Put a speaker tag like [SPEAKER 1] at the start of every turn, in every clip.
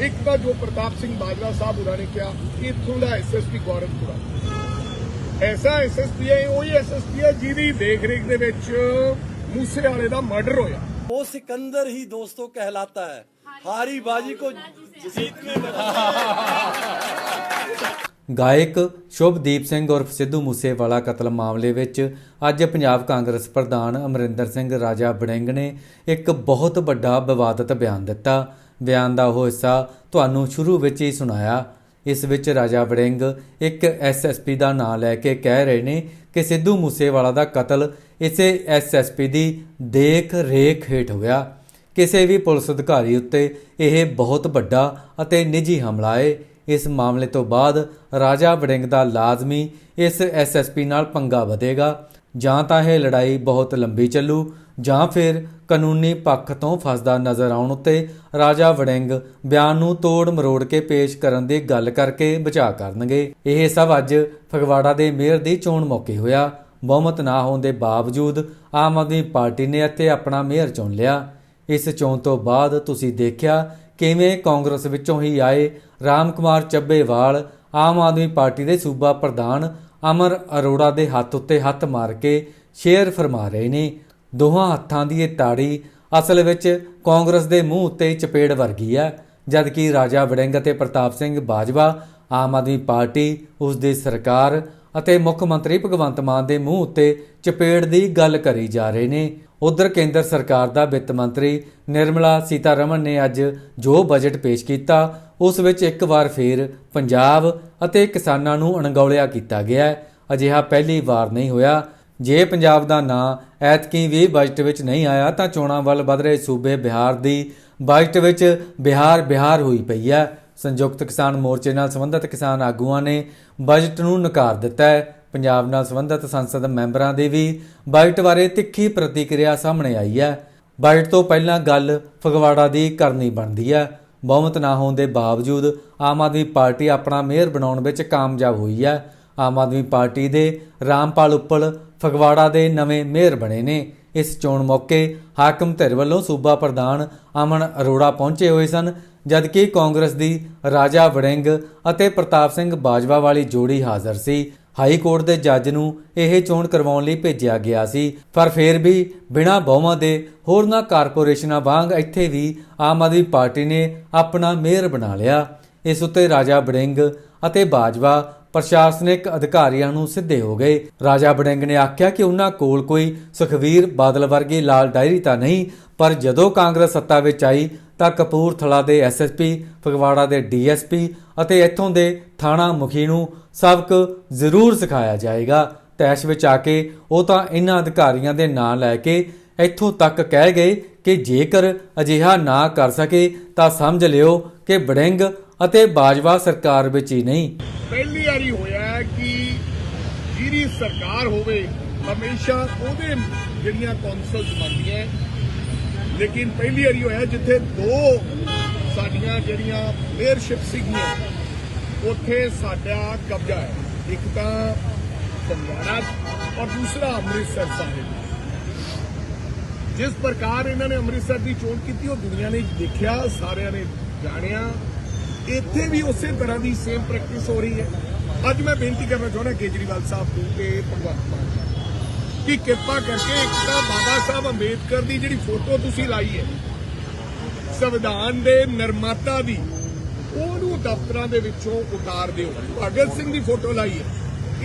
[SPEAKER 1] ਇੱਕ ਤਾਂ ਜੋ ਪ੍ਰਤਾਪ ਸਿੰਘ ਬਾਜਵਾ ਸਾਹਿਬ ਉਹਨਾਂ ਨੇ ਕਿਹਾ ਇੱਥੋਂ ਦਾ ਐਸਐਸਪੀ ਗੌਰਵਪੁਰਾ। ਐਸਾ ਐਸਐਸਪੀ ਹੈ ਉਹ ਹੀ ਐਸਐਸਪੀ ਹੈ ਜਿਹਦੀ ਦੇਖਰੇਖ ਦੇ ਵਿੱਚ ਮੂਸੇ ਵਾਲੇ ਦਾ ਮਰਡਰ ਹੋਇਆ।
[SPEAKER 2] ਉਹ ਸਿਕੰਦਰ ਹੀ ਦੋਸਤੋ ਕਹਿਲਾਤਾ ਹੈ। ਹਾਰੀ ਬਾਜੀ ਕੋ ਜੀਤ ਮੇ
[SPEAKER 3] ਗਾਇਕ ਸ਼ੁਭਦੀਪ ਸਿੰਘ ਉਰਫ ਸਿੱਧੂ ਮੂਸੇਵਾਲਾ ਕਤਲ ਮਾਮਲੇ ਵਿੱਚ ਅੱਜ ਪੰਜਾਬ ਕਾਂਗਰਸ ਪ੍ਰਧਾਨ ਅਮਰਿੰਦਰ ਸਿੰਘ ਰਾਜਾ ਬੜਿੰਗ ਨੇ ਇੱਕ ਬਹੁਤ ਵੱਡਾ ਵਿਵਾਦਤ ਬਿਆਨ ਦਿੱਤਾ। ਬਿਆਨ ਦਾ ਉਹ ਹਿੱਸਾ ਤੁਹਾਨੂੰ ਸ਼ੁਰੂ ਵਿੱਚ ਹੀ ਸੁਣਾਇਆ। ਇਸ ਵਿੱਚ ਰਾਜਾ ਵੜਿੰਗ ਇੱਕ ਐਸਐਸਪੀ ਦਾ ਨਾਮ ਲੈ ਕੇ ਕਹਿ ਰਹੇ ਨੇ ਕਿ ਸਿੱਧੂ ਮੂਸੇਵਾਲਾ ਦਾ ਕਤਲ ਇਸੇ ਐਸਐਸਪੀ ਦੀ ਦੇਖ ਰੇਖ ਹੇਠ ਹੋਇਆ। ਕਿਸੇ ਵੀ ਪੁਲਿਸ ਅਧਿਕਾਰੀ ਉੱਤੇ ਇਹ ਬਹੁਤ ਵੱਡਾ ਅਤੇ ਨਿੱਜੀ ਹਮਲਾ ਹੈ ਇਸ ਮਾਮਲੇ ਤੋਂ ਬਾਅਦ ਰਾਜਾ ਵੜਿੰਗ ਦਾ ਲਾਜ਼ਮੀ ਇਸ ਐਸਐਸਪੀ ਨਾਲ ਪੰਗਾ ਵਧੇਗਾ। ਜਾਂ ਤਾਂ ਇਹ ਲੜਾਈ ਬਹੁਤ ਲੰਬੀ ਚੱਲੂ, ਜਾਂ ਫਿਰ ਕਾਨੂੰਨੀ ਪੱਖ ਤੋਂ ਫਸਦਾ ਨਜ਼ਰ ਆਉਣ ਉੱਤੇ ਰਾਜਾ ਵੜਿੰਗ ਬਿਆਨ ਨੂੰ ਤੋੜ ਮਰੋੜ ਕੇ ਪੇਸ਼ ਕਰਨ ਦੀ ਗੱਲ ਕਰਕੇ ਬਚਾ ਕਰਨਗੇ। ਇਹ ਸਭ ਅੱਜ ਫਗਵਾੜਾ ਦੇ ਮੇਅਰ ਦੀ ਚੋਣ ਮੌਕੇ ਹੋਇਆ। ਬਹੁਮਤ ਨਾ ਹੋਣ ਦੇ ਬਾਵਜੂਦ ਆਮ ਆਦਮੀ ਪਾਰਟੀ ਨੇ ਇੱਥੇ ਆਪਣਾ ਮੇਅਰ ਚੁਣ ਲਿਆ। ਇਸ ਚੋਣ ਤੋਂ ਬਾਅਦ ਤੁਸੀਂ ਦੇਖਿਆ ਕਿਵੇਂ ਕਾਂਗਰਸ ਵਿੱਚੋਂ ਹੀ ਆਏ ਰਾਮ ਕੁਮਾਰ ਚੱਬੇਵਾਲ, ਆਮ ਆਦਮੀ ਪਾਰਟੀ ਦੇ ਸੂਬਾ ਪ੍ਰਧਾਨ ਅਮਰ ਅਰੋੜਾ ਦੇ ਹੱਥ ਉੱਤੇ ਹੱਥ ਮਾਰ ਕੇ ਸ਼ੇਰ ਫਰਮਾ ਰਹੇ ਨੇ। ਦੋਹਾਂ ਹੱਥਾਂ ਦੀ ਇਹ ਤਾੜੀ ਅਸਲ ਵਿੱਚ ਕਾਂਗਰਸ ਦੇ ਮੂੰਹ ਉੱਤੇ ਚਪੇੜ ਵਰਗੀ ਹੈ, ਜਦਕਿ ਰਾਜਾ ਵੜਿੰਗ ਅਤੇ ਪ੍ਰਤਾਪ ਸਿੰਘ ਬਾਜਵਾ, ਆਮ ਆਦਮੀ ਪਾਰਟੀ, ਉਸ ਦੀ ਸਰਕਾਰ ਅਤੇ ਮੁੱਖ ਮੰਤਰੀ ਭਗਵੰਤ ਮਾਨ ਦੇ ਮੂੰਹ ਉੱਤੇ ਚਪੇੜ ਦੀ ਗੱਲ ਕਰੀ ਜਾ ਰਹੇ ਨੇ। ਉਧਰ ਕੇਂਦਰ ਸਰਕਾਰ ਦਾ ਵਿੱਤ ਮੰਤਰੀ ਨਿਰਮਲਾ ਸੀਤਾਰਮਨ ਨੇ ਅੱਜ ਜੋ ਬਜਟ ਪੇਸ਼ ਕੀਤਾ, ਉਸ ਵਿੱਚ ਇੱਕ ਵਾਰ ਫੇਰ ਪੰਜਾਬ ਅਤੇ ਕਿਸਾਨਾਂ ਨੂੰ ਅਣਗੌਲਿਆ ਕੀਤਾ ਗਿਆ ਹੈ। ਅਜਿਹਾ ਪਹਿਲੀ ਵਾਰ ਨਹੀਂ ਹੋਇਆ ਜੇ ਪੰਜਾਬ ਦਾ ਨਾਂ ਐਤਕੀ ਵੀ ਬਜਟ ਵਿੱਚ ਨਹੀਂ ਆਇਆ ਤਾਂ ਚੋਣਾਂ ਵੱਲ ਵਧ ਰਹੇ ਸੂਬੇ ਬਿਹਾਰ ਦੀ ਬਜਟ ਵਿੱਚ ਬਿਹਾਰ ਬਿਹਾਰ ਹੋਈ ਪਈ ਹੈ। ਸੰਯੁਕਤ ਕਿਸਾਨ ਮੋਰਚੇ ਨਾਲ ਸੰਬੰਧਿਤ ਕਿਸਾਨ ਆਗੂਆਂ ਨੇ ਬਜਟ ਨੂੰ ਨਕਾਰ ਦਿੱਤਾ ਹੈ। ਪੰਜਾਬ ਨਾਲ ਸੰਬੰਧਿਤ ਸੰਸਦ ਮੈਂਬਰਾਂ ਦੀ ਵੀ ਬਜਟ ਬਾਰੇ ਤਿੱਖੀ ਪ੍ਰਤੀਕਿਰਿਆ ਸਾਹਮਣੇ ਆਈ ਹੈ। ਬਜਟ ਤੋਂ ਪਹਿਲਾਂ ਗੱਲ ਫਗਵਾੜਾ ਦੀ ਕਰਨੀ ਬਣਦੀ ਹੈ। ਬਹੁਮਤ ਨਾ ਹੋਣ ਦੇ ਬਾਵਜੂਦ ਆਮ ਆਦਮੀ ਪਾਰਟੀ ਆਪਣਾ ਮੇਅਰ ਬਣਾਉਣ ਵਿੱਚ ਕਾਮਯਾਬ ਹੋਈ ਹੈ। ਆਮ ਆਦਮੀ ਪਾਰਟੀ ਦੇ ਰਾਮਪਾਲ ਉੱਪਲ ਫਗਵਾੜਾ ਦੇ ਨਵੇਂ ਮੇਅਰ ਬਣੇ ਨੇ। ਇਸ ਚੋਣ ਮੌਕੇ ਹਾਕਮ ਧਿਰ ਵੱਲੋਂ ਸੂਬਾ ਪ੍ਰਧਾਨ ਅਮਨ ਅਰੋੜਾ ਪਹੁੰਚੇ ਹੋਏ ਸਨ, ਜਦਕਿ ਕਾਂਗਰਸ ਦੀ ਰਾਜਾ ਵੜਿੰਗ ਅਤੇ ਪ੍ਰਤਾਪ ਸਿੰਘ ਬਾਜਵਾ ਵਾਲੀ ਜੋੜੀ ਹਾਜ਼ਰ ਸੀ। ਹਾਈ ਕੋਰਟ ਦੇ ਜੱਜ ਨੂੰ ਇਹ ਚੋਣ ਕਰਵਾਉਣ ਲਈ ਭੇਜਿਆ ਗਿਆ ਸੀ, ਪਰ ਫਿਰ ਵੀ ਬਿਨਾਂ ਬਹੁਵਾਂ ਦੇ ਹੋਰਨਾਂ ਕਾਰਪੋਰੇਸ਼ਨਾਂ ਵਾਂਗ ਇੱਥੇ ਵੀ ਆਮ ਆਦਮੀ ਪਾਰਟੀ ਨੇ ਆਪਣਾ ਮੇਅਰ ਬਣਾ ਲਿਆ। ਇਸ ਉੱਤੇ ਰਾਜਾ ਵੜਿੰਗ ਅਤੇ ਬਾਜਵਾ ਪ੍ਰਸ਼ਾਸਨਿਕ ਅਧਿਕਾਰੀਆਂ ਨੂੰ ਸਿੱਧੇ ਹੋ ਗਏ। ਰਾਜਾ ਬੜਿੰਗ ਨੇ ਆਖਿਆ ਕਿ ਉਹਨਾਂ ਕੋਲ ਕੋਈ ਸੁਖਵੀਰ ਬਾਦਲ ਵਰਗੀ ਲਾਲ ਡਾਇਰੀ ਤਾਂ ਨਹੀਂ, ਪਰ ਜਦੋਂ ਕਾਂਗਰਸ ਸੱਤਾ ਵਿੱਚ ਆਈ ਤਾਂ ਕਪੂਰਥਲਾ ਦੇ ਐਸਐਸਪੀ ਫਗਵਾੜਾ ਦੇ ਡੀਐਸਪੀ ਅਤੇ ਇੱਥੋਂ ਦੇ ਥਾਣਾ ਮੁਖੀ ਨੂੰ ਸਬਕ ਜ਼ਰੂਰ ਸਿਖਾਇਆ ਜਾਏਗਾ। ਤੈਸ਼ ਵਿੱਚ ਆ ਕੇ ਉਹ ਤਾਂ ਇਹਨਾਂ ਅਧਿਕਾਰੀਆਂ ਦੇ ਨਾਂ ਲੈ ਕੇ ਇੱਥੋਂ ਤੱਕ ਕਹਿ ਗਏ ਕਿ ਜੇਕਰ ਅਜਿਹਾ ਨਾ ਕਰ ਸਕੇ ਤਾਂ ਸਮਝ ਲਿਓ ਕਿ ਬੜਿੰਗ ਅਤੇ ਬਾਜਵਾ ਸਰਕਾਰ ਵਿੱਚ ਹੀ ਨਹੀਂ।
[SPEAKER 1] ਪਹਿਲੀ ਵਾਰੀ ਹੋਇਆ ਕਿ ਜਿਹੜੀ ਸਰਕਾਰ ਹੋਵੇ, ਹਮੇਸ਼ਾ ਉਹਦੇ ਜਿਹੜੀਆਂ ਕੌਂਸਲਸ ਬਣਦੀਆਂ ਲੇਕਿਨ ਪਹਿਲੀ ਵਾਰੀ ਹੋਇਆ ਜਿੱਥੇ ਦੋ ਸਾਡੀਆਂ ਜਿਹੜੀਆਂ ਮੇਅਰਸ਼ਿਪ ਸੀਗੀਆਂ, ਉੱਥੇ ਸਾਡਾ ਕਬਜ਼ਾ ਹੈ। ਇੱਕ ਤਾਂ ਫਗਵਾੜਾ ਔਰ ਦੂਸਰਾ ਅੰਮ੍ਰਿਤਸਰ ਸਾਹਿਬ। ਜਿਸ ਪ੍ਰਕਾਰ ਇਹਨਾਂ ਨੇ ਅੰਮ੍ਰਿਤਸਰ ਦੀ ਚੋਣ ਕੀਤੀ, ਉਹ ਦੁਨੀਆ ਨੇ ਦੇਖਿਆ, ਸਾਰਿਆਂ ਨੇ ਜਾਣਿਆ। ਇੱਥੇ ਵੀ ਉਸੇ ਤਰ੍ਹਾਂ ਦੀ ਸੇਮ ਪ੍ਰੈਕਟਿਸ ਹੋ ਰਹੀ ਹੈ। ਅੱਜ ਮੈਂ ਬੇਨਤੀ ਕਰਨਾ ਚਾਹੁੰਦਾ ਕੇਜਰੀਵਾਲ ਸਾਹਿਬ ਨੂੰ ਤੇ ਭਗਵੰਤ ਮਾਨ ਕਿ ਕਿਰਪਾ ਕਰਕੇ ਇੱਕ ਤਾਂ ਬਾਬਾ ਸਾਹਿਬ ਅੰਬੇਦਕਰ ਦੀ ਜਿਹੜੀ ਫੋਟੋ ਤੁਸੀਂ ਲਾਈ ਹੈ, ਸੰਵਿਧਾਨ ਦੇ ਨਿਰਮਾਤਾ ਦੀ, ਉਹਨੂੰ ਦਫ਼ਤਰਾਂ ਦੇ ਵਿੱਚੋਂ ਉਤਾਰ ਦਿਓ। ਭਗਤ ਸਿੰਘ ਦੀ ਫੋਟੋ ਲਾਈ ਹੈ,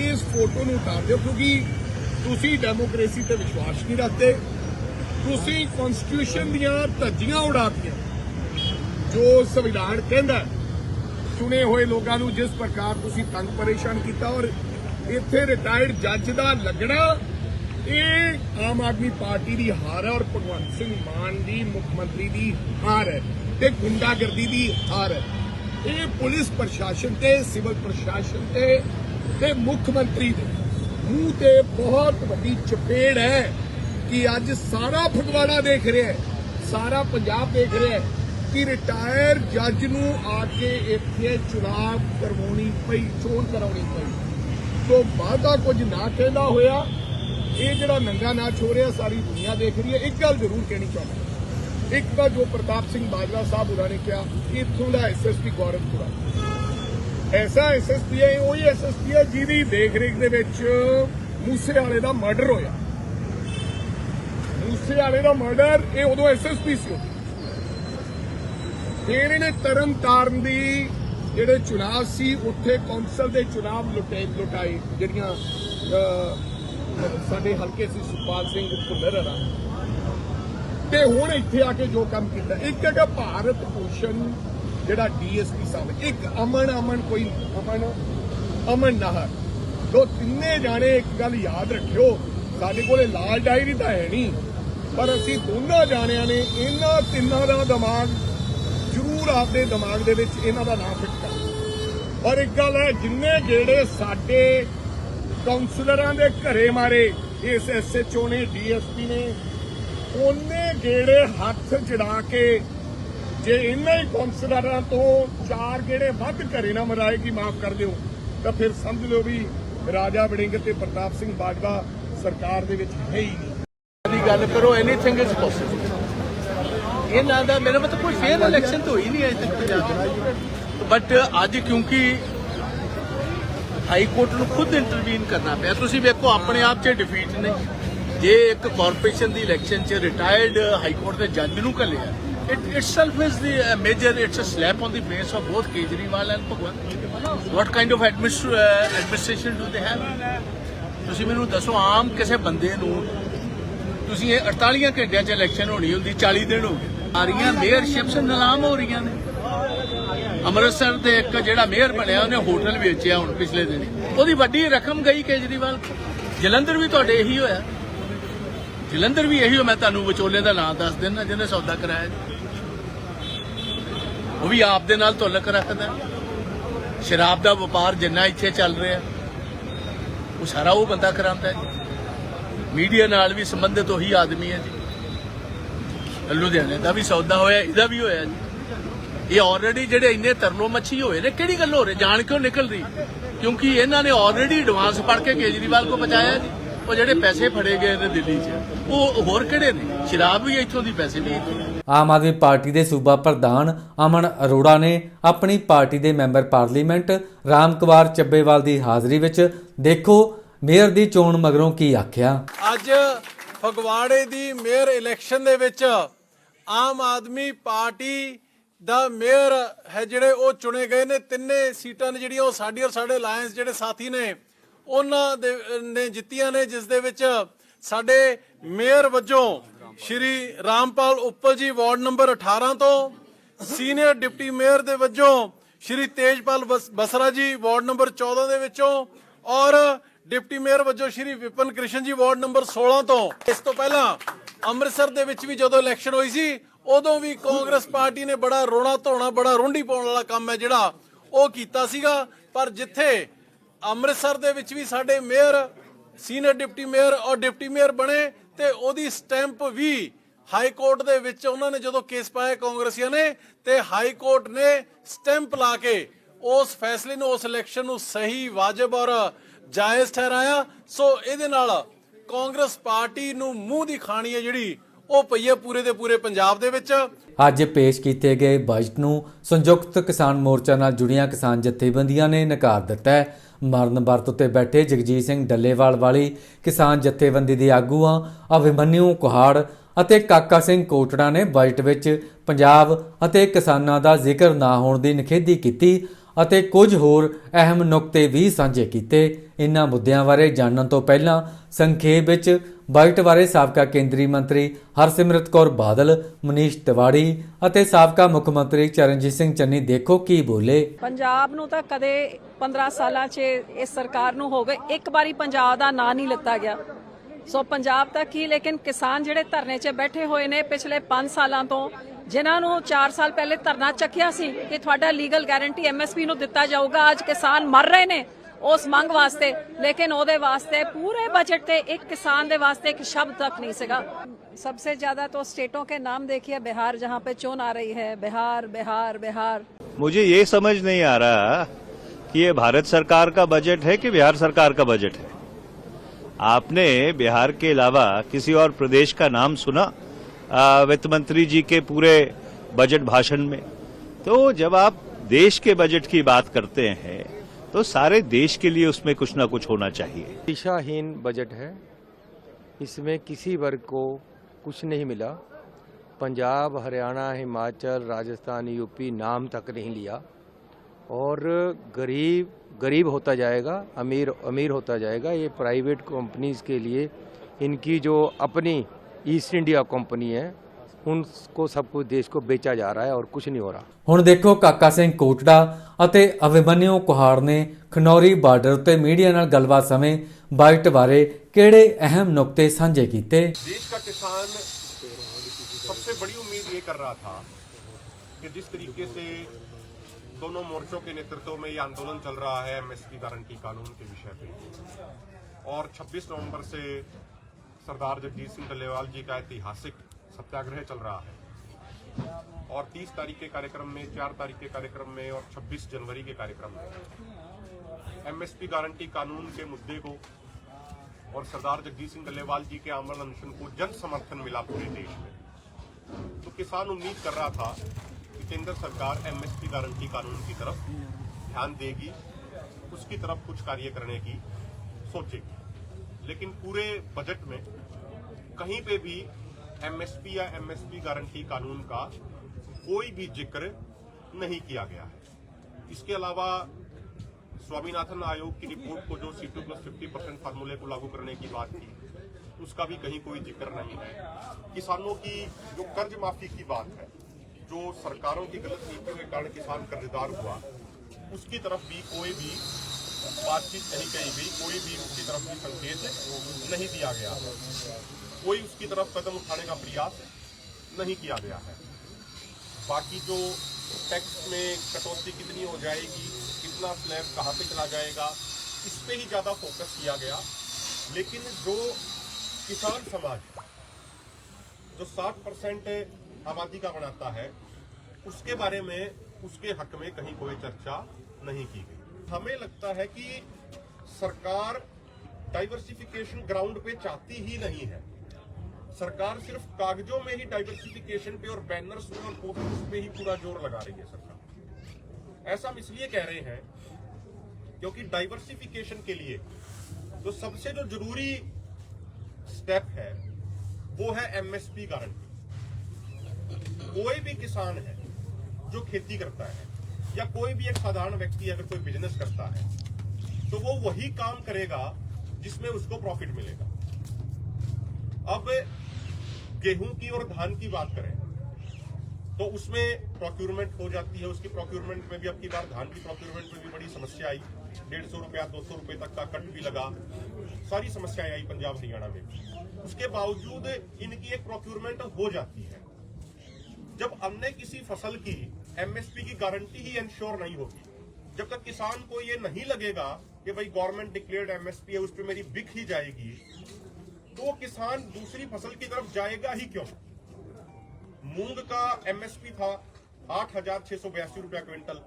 [SPEAKER 1] ਇਸ ਫੋਟੋ ਨੂੰ ਉਤਾਰ ਦਿਓ ਕਿਉਂਕਿ ਤੁਸੀਂ ਡੈਮੋਕ੍ਰੇਸੀ ਤੇ ਵਿਸ਼ਵਾਸ ਨਹੀਂ ਰੱਖਦੇ। ਤੁਸੀਂ ਕਨਸਟੀਟਿਊਸ਼ਨ ਦੀਆਂ ਧੱਜੀਆਂ ਉਡਾਤੀਆਂ ਜੋ ਸੰਵਿਧਾਨ ਕਹਿੰਦਾ ਚੁਣੇ ਹੋਏ ਲੋਕਾਂ ਨੂੰ ਜਿਸ ਪ੍ਰਕਾਰ ਤੁਸੀਂ ਤੰਗ ਪਰੇਸ਼ਾਨ ਕੀਤਾ ਔਰ ਇੱਥੇ ਰਿਟਾਇਰਡ ਜੱਜ ਦਾ ਲੱਗਣਾ, ਇਹ ਆਮ ਆਦਮੀ ਪਾਰਟੀ ਦੀ ਹਾਰ ਹੈ ਔਰ ਭਗਵੰਤ ਸਿੰਘ ਮਾਨ ਦੀ, ਮੁੱਖ ਮੰਤਰੀ ਦੀ ਹਾਰ ਹੈ ਤੇ ਗੁੰਡਾਗਰਦੀ ਦੀ ਹਾਰ ਹੈ। ਇਹ ਪੁਲਿਸ ਪ੍ਰਸ਼ਾਸਨ ਤੇ, ਸਿਵਲ ਪ੍ਰਸ਼ਾਸਨ ਤੇ ਤੇ ਮੁੱਖ ਮੰਤਰੀ ਦੇ। ਮੂੰਹ ਤੇ ਬਹੁਤ ਵੱਡੀ ਚਪੇੜ ਹੈ ਕਿ ਅੱਜ ਸਾਰਾ ਫਗਵਾੜਾ ਦੇਖ ਰਿਹਾ ਹੈ, ਸਾਰਾ ਪੰਜਾਬ ਦੇਖ ਰਿਹਾ ਹੈ। ਕਿ ਰਿਟਾਇਰ ਜੱਜ ਨੂੰ ਆ ਕੇ ਇੱਥੇ ਚੁਣਾਵ ਕਰਵਾਉਣੀ ਪਈ, ਚੋਣ ਕਰਾਉਣੀ ਪਈ। ਤੋਂ ਵਾਅਦਾ ਕੁਝ ਨਾ ਕਹਿੰਦਾ ਹੋਇਆ, ਇਹ ਜਿਹੜਾ ਨੰਗਾ ਨਾਚ ਹੋ ਰਿਹਾ ਸਾਰੀ ਦੁਨੀਆ ਦੇਖ ਰਹੀ ਹੈ। ਇੱਕ ਗੱਲ ਜ਼ਰੂਰ ਕਹਿਣੀ ਚਾਹੁੰਦਾ। ਇੱਕ ਤਾਂ ਜੋ ਪ੍ਰਤਾਪ ਸਿੰਘ ਬਾਜਵਾ ਸਾਹਿਬ ਉਹਨਾਂ ਨੇ ਕਿਹਾ, ਇੱਥੋਂ ਦਾ ਐਸਐਸਪੀ ਗੌਰਵਪੁਰਾ। ਐਸਾ ਐਸਐਸਪੀ ਹੈ, ਉਹੀ ਐਸਐਸਪੀ ਹੈ ਜਿਹਦੀ ਦੇਖ ਰੇਖ ਦੇ ਵਿੱਚ ਮੂਸੇ ਵਾਲੇ ਦਾ ਮਰਡਰ ਹੋਇਆ। ਮੂਸੇ ਵਾਲੇ ਦਾ ਮਰਡਰ ਇਹ ਉਦੋਂ ਐਸਐਸਪੀ ਸੀ ਉਦੋਂ। ਫਿਰ ਇਹਨੇ ਤਰਨ ਤਾਰਨ ਦੀ ਜਿਹੜੇ ਚੁਣਾਵ ਸੀ, ਉੱਥੇ ਕੌਂਸਲ ਦੇ ਚੁਣਾਵ ਲੁਟੇ ਲੁਟਾਏ, ਜਿਹੜੀਆਂ ਸਾਡੇ ਹਲਕੇ ਸੀ ਸੁਖਪਾਲ ਸਿੰਘ ਭੁੱਲਰ ਹਰਾ। ਤੇ ਹੁਣ ਇੱਥੇ ਆ ਕੇ ਜੋ ਕੰਮ ਕੀਤਾ, ਇੱਕ ਹੈਗਾ ਭਾਰਤ ਭੂਸ਼ਣ, ਜਿਹੜਾ ਡੀਐਸਪੀ ਸਾਹਿਬ, ਇੱਕ ਅਮਨ ਅਮਨ ਕੋਈ, ਅਮਨ ਅਮਨ ਨਹਰ। ਦੋ ਤਿੰਨੇ ਜਾਣੇ ਇੱਕ ਗੱਲ ਯਾਦ ਰੱਖਿਓ, ਸਾਡੇ ਕੋਲੇ ਲਾਲ ਡਾਇਰੀ ਤਾਂ ਹੈ ਨਹੀਂ, ਪਰ ਅਸੀਂ ਦੋਨਾਂ ਜਾਣਿਆਂ ਨੇ ਇਹਨਾਂ ਤਿੰਨਾਂ ਦਾ ਦਿਮਾਗ ਜ਼ਰੂਰ ਆਪਦੇ ਦਿਮਾਗ ਦੇ ਵਿੱਚ ਇਹਨਾਂ ਦਾ ਨਾਮ ਫਿੱਟ ਕਰ ਔਰ ਇੱਕ ਗੱਲ ਹੈ, ਜਿੰਨੇ ਗੇੜੇ ਸਾਡੇ ਕਾਉਂਸਲਰਾਂ ਦੇ ਘਰੇ ਮਾਰੇ, ਇਸ ਐਸਐਚਓ ਨੇ ਡੀਐਸਪੀ ਨੇ, ਉਹਨੇ ਗੇੜੇ ਹੱਥ ਜੜਾ ਕੇ ਜੇ ਇਹਨਾਂ ਹੀ ਕਾਉਂਸਲਰਾਂ ਤੋਂ ਚਾਰ ਗੇੜੇ ਵੱਧ ਘਰੇ ਨਾ ਮਰਾਏਗੀ ਮਾਫ ਕਰ ਦਿਓ, ਤਾਂ ਫਿਰ ਸਮਝ ਲਿਓ ਵੀ ਰਾਜਾ ਵੜਿੰਗ ਤੇ ਪ੍ਰਤਾਪ ਸਿੰਘ ਬਾਜਵਾ ਸਰਕਾਰ ਦੇ ਵਿੱਚ ਹੈ ਹੀ ਨਹੀਂ।
[SPEAKER 4] ਦੀ ਗੱਲ ਕਰੋ ਐਨੀਥਿੰਗ ਇਜ਼ ਪੋਸੀਬਲ ਇਹ ਇਹਨਾਂ ਦਾ ਮੇਰਾ ਮਤਲਬ ਕੋਈ ਫੇਅਰ ਇਲੈਕਸ਼ਨ ਤਾਂ ਹੋਈ ਨਹੀਂ ਅਜੇ ਤੱਕ ਪੰਜਾਬ ਬਟ ਅੱਜ ਕਿਉਂਕਿ ਹਾਈ ਕੋਰਟ ਨੂੰ ਖੁਦ ਇੰਟਰਵੀਨ ਕਰਨਾ ਪਿਆ। ਤੁਸੀਂ ਵੇਖੋ, ਆਪਣੇ ਆਪ 'ਚ ਡਿਫੀਟ ਨੇ। ਜੇ ਇੱਕ ਕਾਰਪੋਰੇਸ਼ਨ ਦੀ ਇਲੈਕਸ਼ਨ 'ਚ ਰਿਟਾਇਰਡ ਹਾਈ ਕੋਰਟ ਦੇ ਜੱਜ ਨੂੰ ਘੱਲਿਆ it itself is the major it's a slap on the face of both Kejriwal and Bhagwant what kind of administration do they have ਤੁਸੀਂ ਮੈਨੂੰ ਦੱਸੋ, ਆਮ ਕਿਸੇ ਬੰਦੇ ਨੂੰ ਤੁਸੀਂ ਇਹ 48 ਘੰਟਿਆਂ 'ਚ ਇਲੈਕਸ਼ਨ ਹੋਣੀ ਹੁੰਦੀ 40 ਦਿਨ ਹੋ ਗਏ। ਆ ਰਹੀਆਂ ਮੇਅਰਸ਼ਿਪਸ ਨਿਲਾਮ ਹੋ ਰਹੀਆਂ ਨੇ। ਅੰਮ੍ਰਿਤਸਰ ਦੇ ਇੱਕ ਜਿਹੜਾ ਮੇਅਰ ਬਣਿਆ, ਉਹਨੇ ਹੋਟਲ ਵੇਚਿਆ ਹੁਣ ਪਿਛਲੇ ਦਿਨ। ਉਹਦੀ ਵੱਡੀ ਰਕਮ ਗਈ ਕੇਜਰੀਵਾਲ ਜਲੰਧਰ ਵੀ ਤੁਹਾਡੇ ਇਹੀ ਹੋਇਆ। ਜਲੰਧਰ ਵੀ ਇਹੀ ਹੋ ਮੈਂ ਤੁਹਾਨੂੰ ਵਿਚੋਲੇ ਦਾ ਨਾਮ ਦੱਸ ਦਿੰਦਾ, ਜਿਹਨੇ ਸੌਦਾ ਕਰਾਇਆ ਜੀ। ਉਹ ਵੀ ਆਪ ਦੇ ਨਾਲ ਤੁਲਕ ਰੱਖਦਾ। ਸ਼ਰਾਬ ਦਾ ਵਪਾਰ ਜਿੰਨਾ ਇੱਥੇ ਚੱਲ ਰਿਹਾ, ਉਹ ਸਾਰਾ ਉਹ ਬੰਦਾ ਕਰਾਉਂਦਾ ਜੀ। ਮੀਡੀਆ ਨਾਲ ਵੀ ਸੰਬੰਧਿਤ ਉਹੀ ਆਦਮੀ ਹੈ ਜੀ। ਲੁਧਿਆਣੇ ਦਾ ਵੀ ਸੌਦਾ ਹੋਇਆ ਇਹਦਾ ਵੀ ਹੋਇਆ ਜੀ। ਇਹ ਆਲਰੇਡੀ ਜਿਹੜੇ ਇੰਨੇ ਤਰਲੋ ਮੱਛੀ ਹੋਏ ਨੇ ਕਿਹੜੀ ਗੱਲ ਹੋ ਰਹੀ? ਜਾਣ ਕਿਉਂ ਨਿਕਲ ਰਹੀ? ਕਿਉਂਕਿ ਇਹਨਾਂ ਨੇ ਆਲਰੇਡੀ ਐਡਵਾਂਸ ਫੜ ਕੇ ਕੇਜਰੀਵਾਲ ਕੋ ਬਚਾਇਆ ਜੀ। ਉਹ ਜਿਹੜੇ ਪੈਸੇ ਫੜੇ ਗਏ ਨੇ ਦਿੱਲੀ 'ਚ ਉਹ ਹੋਰ ਕਿਹੜੇ ਨੇ? ਸ਼ਰਾਬ ਵੀ ਇੱਥੋਂ ਦੀ ਪੈਸੇ ਵੀ।
[SPEAKER 3] ਆਮ ਆਦਮੀ ਪਾਰਟੀ ਦੇ ਸੂਬਾ ਪ੍ਰਧਾਨ ਅਮਨ ਅਰੋੜਾ ਨੇ ਆਪਣੀ ਪਾਰਟੀ ਦੇ ਮੈਂਬਰ ਪਾਰਲੀਮੈਂਟ ਰਾਮਕੁਮਾਰ ਚੱਬੇਵਾਲ ਦੀ ਹਾਜ਼ਰੀ ਵਿੱਚ ਦੇਖੋ ਮੇਅਰ ਦੀ ਚੋਣ ਮਗਰੋਂ ਕੀ ਆਖਿਆ।
[SPEAKER 5] ਅੱਜ ਫਗਵਾੜੇ ਦੀ ਮੇਅਰ ਇਲੈਕਸ਼ਨ ਦੇ ਵਿੱਚ ਆਮ ਆਦਮੀ ਪਾਰਟੀ ਦਾ ਮੇਅਰ ਹੈ ਜਿਹੜੇ ਉਹ ਚੁਣੇ ਗਏ ਨੇ, ਤਿੰਨੇ ਸੀਟਾਂ ਨੇ ਜਿਹੜੀਆਂ ਉਹ ਸਾਡੀ ਔਰ ਸਾਡੇ ਅਲਾਈਅੰਸ ਜਿਹੜੇ ਸਾਥੀ ਨੇ, ਉਹਨਾਂ ਦੇ, ਨੇ ਜਿੱਤੀਆਂ ਨੇ, ਜਿਸ ਦੇ ਵਿੱਚ ਸਾਡੇ ਮੇਅਰ ਵਜੋਂ ਸ਼੍ਰੀ ਰਾਮਪਾਲ ਉੱਪਲ ਜੀ ਵਾਰਡ ਨੰਬਰ 18 ਤੋਂ ਸੀਨੀਅਰ ਡਿਪਟੀ ਮੇਅਰ ਦੇ ਵਜੋਂ ਸ਼੍ਰੀ ਤੇਜਪਾਲ ਬਸ- ਬਸਰਾ ਜੀ ਵਾਰਡ ਨੰਬਰ 14 ਦੇ ਵਿੱਚੋਂ ਔਰ ਡਿਪਟੀ ਮੇਅਰ ਵਜੋਂ ਸ਼੍ਰੀ ਵਿਪਨ ਕ੍ਰਿਸ਼ਨ ਜੀ ਵਾਰਡ ਨੰਬਰ 16 ਤੋਂ। ਇਸ ਤੋਂ ਪਹਿਲਾਂ ਅੰਮ੍ਰਿਤਸਰ ਦੇ ਵਿੱਚ ਵੀ ਜਦੋਂ ਇਲੈਕਸ਼ਨ ਹੋਈ ਸੀ, ਉਦੋਂ ਵੀ ਕਾਂਗਰਸ ਪਾਰਟੀ ਨੇ ਬੜਾ ਰੋਣਾ ਧੋਣਾ, ਬੜਾ ਰੁੰਡੀ ਪਾਉਣ ਵਾਲਾ ਕੰਮ ਹੈ ਜਿਹੜਾ ਉਹ ਕੀਤਾ ਸੀਗਾ। ਪਰ ਜਿੱਥੇ ਅੰਮ੍ਰਿਤਸਰ ਦੇ ਵਿੱਚ ਵੀ ਸਾਡੇ ਮੇਅਰ, ਸੀਨੀਅਰ ਡਿਪਟੀ ਮੇਅਰ ਔਰ ਡਿਪਟੀ ਮੇਅਰ ਬਣੇ ਤੇ ਉਹਦੀ ਸਟੈਂਪ ਵੀ ਹਾਈ ਕੋਰਟ ਦੇ ਵਿੱਚ ਉਹਨਾਂ ਨੇ ਜਦੋਂ ਕੇਸ ਪਾਇਆ ਕਾਂਗਰਸੀਆਂ ਨੇ ਤੇ ਹਾਈ ਕੋਰਟ ਨੇ ਸਟੈਂਪ ਲਾ ਕੇ ਉਸ ਫੈਸਲੇ ਨੂੰ, ਉਸ ਇਲੈਕਸ਼ਨ ਨੂੰ ਸਹੀ, ਵਾਜਬ ਔਰ ਜਾਇਜ਼ ਠਹਿਰਾਇਆ। ਸੋ ਇਹਦੇ ਨਾਲ ਕਾਂਗਰਸ ਪਾਰਟੀ ਨੂੰ ਮੂੰਹ ਦੀ ਖਾਣੀ ਹੈ ਜਿਹੜੀ ਉਹ ਪਈ ਹੈ ਪੂਰੇ ਦੇ ਪੂਰੇ ਪੰਜਾਬ ਦੇ ਵਿੱਚ।
[SPEAKER 3] ਅੱਜ ਪੇਸ਼ ਕੀਤੇ ਗਏ ਬਜਟ ਨੂੰ ਸੰਯੁਕਤ ਕਿਸਾਨ ਮੋਰਚਾ ਨਾਲ ਜੁੜੀਆਂ ਕਿਸਾਨ ਜਥੇਬੰਦੀਆਂ ਨੇ ਨਕਾਰ ਦਿੱਤਾ ਹੈ। ਮਰਨ ਵਰਤ ਉੱਤੇ ਬੈਠੇ ਜਗਜੀਤ ਸਿੰਘ ਡੱਲੇਵਾਲ ਵਾਲੀ ਕਿਸਾਨ ਜਥੇਬੰਦੀ ਦੇ ਆਗੂਆਂ ਅਭਿਮਨਿਊ ਕੁਹਾੜ ਅਤੇ ਕਾਕਾ ਸਿੰਘ ਕੋਟੜਾ ਨੇ ਬਜਟ ਵਿੱਚ ਪੰਜਾਬ ਅਤੇ ਕਿਸਾਨਾਂ ਦਾ ਜ਼ਿਕਰ ਨਾ ਹੋਣ ਦੀ ਨਿਖੇਧੀ ਕੀਤੀ। ਅਤੇ ਕੁਝ ਹੋਰ ਅਹਿਮ ਨੁਕਤੇ ਵੀ ਸਾਂਝੇ ਕੀਤੇ। ਇਨ੍ਹਾਂ ਮੁੱਦਿਆਂ ਬਾਰੇ ਜਾਣਨ ਤੋਂ ਪਹਿਲਾਂ ਸੰਖੇਪ ਵਿੱਚ ਬਜਟ ਬਾਰੇ ਸਾਬਕਾ ਕੇਂਦਰੀ ਮੰਤਰੀ ਹਰਸਿਮਰਤ ਕੌਰ ਬਾਦਲ, ਮਨੀਸ਼ ਤਿਵਾੜੀ ਅਤੇ ਸਾਬਕਾ ਮੁੱਖ ਮੰਤਰੀ ਚਰਨਜੀਤ ਸਿੰਘ ਚੰਨੀ ਦੇਖੋ ਕੀ ਬੋਲੇ।
[SPEAKER 6] ਪੰਜਾਬ ਨੂੰ ਤਾਂ ਕਦੇ 15 ਸਾਲਾਂ 'ਚ ਇਸ ਸਰਕਾਰ ਨੂੰ ਹੋ ਗਏ ਇੱਕ ਵਾਰੀ ਪੰਜਾਬ ਦਾ ਨਾਂ ਨਹੀਂ ਲਿੱਤਾ ਗਿਆ। ਸੋ ਪੰਜਾਬ ਤੱਕ ਹੀ ਲੇਕਿਨ ਕਿਸਾਨ ਜਿਹੜੇ ਧਰਨੇ 'ਚ ਬੈਠੇ ਹੋਏ ਨੇ ਪਿਛਲੇ 5 ਸਾਲਾਂ ਤੋਂ जिन्हों चार साल पहले धरना ਧਰਨਾ कि थोड़ा legal guarantee M S P ਨੂੰ जाऊगा। ਜਾਊਗਾ किसान मर रहे ਰਹੇ उस मंग वास्ते, लेकिन ਲੇਕਿਨ ਉਹਦੇ ਵਾਸਤੇ ਪੂਰੇ ਬਜਟ ਤੇ ਇੱਕ ਕਿਸਾਨ ਦੇ ਵਾਸਤੇ ਇੱਕ ਸ਼ਬਦ ਤੱਕ सबसे ज़्यादा तो स्टेटों के नाम देखिए, बिहार जहाँ पे चोन आ रही है। बिहार बिहार बिहार।
[SPEAKER 7] मुझे ये समझ नहीं आ रहा कि ये भारत सरकार का बजट है कि बिहार सरकार का बजट है। आपने बिहार के अलावा किसी और प्रदेश का नाम सुना? वित्त मंत्री जी के पूरे बजट भाषण में। तो जब आप देश के बजट की बात करते हैं तो सारे देश के लिए उसमें कुछ ना कुछ होना चाहिए।
[SPEAKER 8] दिशाहीन बजट है। इसमें किसी वर्ग को कुछ नहीं मिला। पंजाब, हरियाणा, हिमाचल, राजस्थान, यूपी नाम तक नहीं लिया। और गरीब गरीब होता जाएगा, अमीर अमीर होता जाएगा। ये प्राइवेट कंपनीज़ के लिए इनकी जो अपनी ईस्ट इंडिया कंपनी है उनको सब कुछ देश को बेचा जा रहा है और कुछ नहीं हो रहा
[SPEAKER 3] ਹੁਣ ਦੇਖੋ ਕਾਕਾ ਸਿੰਘ ਕੋਟੜਾ ਅਤੇ ਅਭਿਮਨਿਊ ਕੁਹਾੜ ਨੇ ਖਨੌਰੀ ਬਾਰਡਰ ਉੱਤੇ ਮੀਡੀਆ ਨਾਲ ਗੱਲਬਾਤ ਸਮੇਂ ਬਾਈਟ ਬਾਰੇ ਕਿਹੜੇ ਅਹਿਮ ਨੁਕਤੇ ਸਾਂਝੇ ਕੀਤੇ
[SPEAKER 9] देश का किसान सबसे बड़ी उम्मीद ये कर रहा था कि जिस तरीके से दोनों मोर्चों के नेतृत्व में ये आंदोलन चल रहा है एमएसपी गारंटी कानून के विषय पे और 26 नवंबर से सरदार जगजीत सिंह डल्लेवाल जी का ऐतिहासिक सत्याग्रह चल रहा है। और 30 तारीख के कार्यक्रम में 4 तारीख के कार्यक्रम में और 26 जनवरी के कार्यक्रम में एमएसपी गारंटी कानून के मुद्दे को और सरदार जगजीत सिंह डल्लेवाल जी के आमरण अनशन को जन समर्थन मिला पूरे देश में। तो किसान उम्मीद कर रहा था कि केंद्र सरकार एमएसपी गारंटी कानून की तरफ़ ध्यान देगी, उसकी तरफ़ कुछ कार्य करने की सोचेगी। लेकिन पूरे बजट में कहीं पे भी एमएसपी या एमएसपी गारंटी कानून का कोई भी ज़िक्र नहीं किया गया है। इसके अलावा स्वामीनाथन आयोग की रिपोर्ट को जो C two plus fifty percent फार्मूले को लागू करने की बात की, उसका भी कहीं कोई ज़िक्र नहीं है। किसानों की जो कर्ज माफ़ी की बात है, जो सरकारों की गलत नीतियों के कारण किसान कर्जदार हुआ, उसकी तरफ़ भी कोई भी बातचीत नहीं कही गई, कोई भी उसकी तरफ़ भी संकेत नहीं दिया गया। है कोई उसकी तरफ़ कदम उठाने का प्रयास नहीं किया गया है। बाकी जो टैक्स में कटौती कितनी हो जाएगी, कितना स्लैब कहाँ पे चला जाएगा, इस पे ही ज़्यादा फोकस किया गया। लेकिन जो किसान समाज, जो 60 परसेंट आबादी का बनाता है, उसके बारे में, उसके हक में कहीं कोई चर्चा नहीं की गई। हमें लगता है कि सरकार डाइवर्सिफिकेशन ग्राउंड पे चाहती ही नहीं है। सरकार सिर्फ़ कागजों में ही डाइवर्सिफिकेशन पे और बैनर्स में और पोस्टर्स पे ही पूरा ज़ोर लगा रही है सरकार। ऐसा हम इसलिए कह रहे हैं क्योंकि डाइवर्सिफिकेशन के लिए तो सबसे जो ज़रूरी स्टेप है, वो है एमएसपी गारंटी कोई भी किसान है जो खेती करता है या कोई भी एक साधारण व्यक्ति अगर कोई बिज़नेस करता है तो वो वही काम करेगा जिसमें उसको प्रॉफिट मिलेगा। अब गेहूँ की और धान की बात करें तो उसमें प्रोक्यूरमेंट हो जाती है। उसकी प्रोक्यूरमेंट में भी अब की बार धान की प्रोक्यूरमेंट में भी बड़ी समस्या आई। डेढ़ सौ रुपया, दो सौ रुपये तक का कट भी लगा। सारी समस्याएँ आई पंजाब हरियाणा में। उसके बावजूद इनकी एक प्रोक्यूरमेंट हो जाती है। जब अन्य किसी फ़सल की एमएसपी की गारंटी ही इंश्योर नहीं होगी, जब तक किसान को ये नहीं लगेगा कि भाई गवर्नमेंट डिक्लेयर्ड एमएसपी है, उस पर मेरी बिक ही जाएगी तो किसान दूसरी फ़सल की तरफ़ जाएगा ही क्यों? मूंग का एमएसपी था आठ हज़ार छह सौ बयासी रुपया क्विंटल,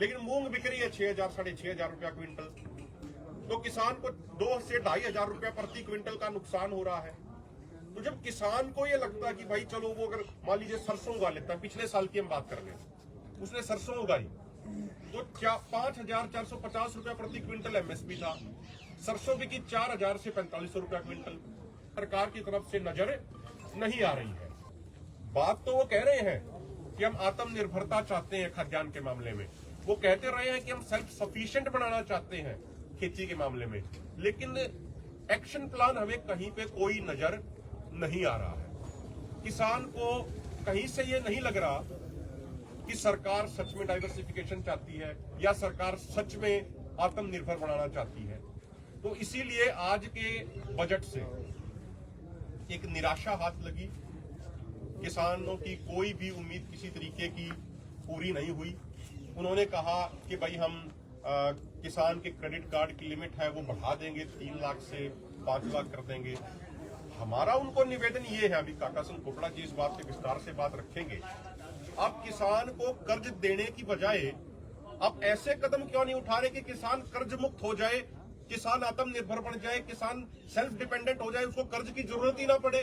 [SPEAKER 9] लेकिन मूंग बिक रही है छह हज़ार, साढ़े छह हज़ार रुपया क्विंटल। तो किसान को दो से ढाई हज़ार रुपया प्रति क्विंटल का नुकसान हो रहा है। तो जब किसान को ये लगता कि भाई चलो वो अगर मान लीजिए सरसों उगा लेता है, पिछले साल की हम बात कर रहे हैं, उसने सरसों उगाई। तो क्या पाँच हज़ार चार सौ पचास रुपया प्रति क्विंटल एमएसपी था। सरसों बिकी चार हज़ार से पैंतालीस सौ रुपया क्विंटल। सरकार की तरफ़ से नज़र नहीं आ रही है। बात तो वो कह रहे हैं कि हम आत्मनिर्भरता चाहते हैं खाद्यान्न के मामले में। वो कहते रहे हैं कि हम सेल्फ सफिशियंट बनाना चाहते हैं खेती के मामले में। लेकिन एक्शन प्लान हमें कहीं पे कोई नज़र नहीं आ रहा है। किसान को कहीं से ये नहीं लग रहा कि सरकार सच में डाइवर्सिफिकेशन चाहती है या सरकार सच में आत्मनिर्भर बनाना चाहती है। तो इसीलिए आज के बजट से एक निराशा हाथ लगी। किसानों की कोई भी उम्मीद किसी तरीके की पूरी नहीं हुई। उन्होंने कहा कि भाई हम अ, किसान के क्रेडिट कार्ड की लिमिट है वो बढ़ा देंगे तीन लाख से पाँच लाख कर देंगे। हमारा उनको निवेदन ये है, अभी काका सिंह कोपड़ा जी इस बात पे विस्तार से बात रखेंगे। अब किसान को कर्ज देने की बजाय, अब ऐसे कदम क्यों नहीं उठा रहे कि किसान कर्ज मुक्त हो जाए, किसान आत्मनिर्भर बन जाए, किसान सेल्फ डिपेंडेंट हो जाए, उसको कर्ज की ज़रूरत ही ना पड़े?